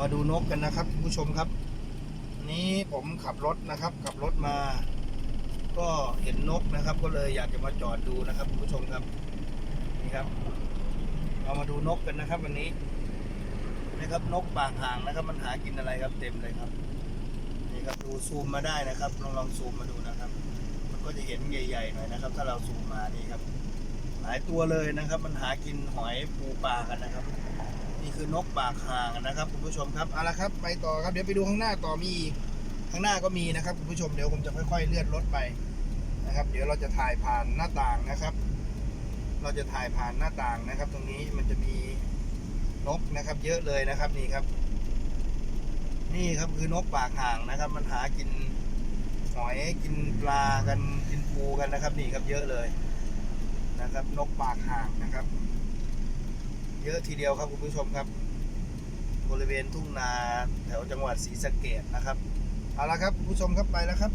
มาดูนกกันนะครับคุณผู้ชมครับ นี้ผมขับรถนะครับ ขับรถมา ก็เห็นนกนะครับ ก็เลยอยากจะมาจอดดูนะครับคุณผู้ชมครับนี่ครับ เรามาดูนกกันนะครับ วันนี้นะครับนกปากห่างนะครับ มันหากินอะไรครับเต็มเลยครับนี่ครับดูซูมมาได้นะครับ ลองลองซูมมาดูนะครับ มันก็จะเห็นใหญ่ๆหน่อยนะครับ ถ้าเราซูมมานี่ครับ หลายตัวเลยนะครับ มันหากินหอยปูปลากันนะครับ นี่คือนกปากห่างนะครับคุณผู้ชมครับเอาละครับไปต่อครับเดี๋ยวไปดูข้างหน้าต่อมีอีกข้างหน้าก็มีนะครับคุณผู้ชมเดี๋ยวผมจะค่อยๆเลื่อนรถไปนะครับ เดี๋ยวเราจะถ่ายผ่านหน้าต่างนะครับ เราจะถ่ายผ่านหน้าต่างนะครับ ตรงนี้มันจะมีนกนะครับ เยอะเลยนะครับนี่ครับ นี่ครับคือนกปากห่างนะครับ มันหากินหอยกินปลากันกินปูกันนะครับ นี่ครับเยอะเลยนะครับ นกปากห่างนะครับ เยอะทีเดียวครับคุณผู้ชมครับ บริเวณทุ่งนาแถวจังหวัดศรีสะเกดนะครับเอาละครับคุณผู้ชมครับไปแล้วครับ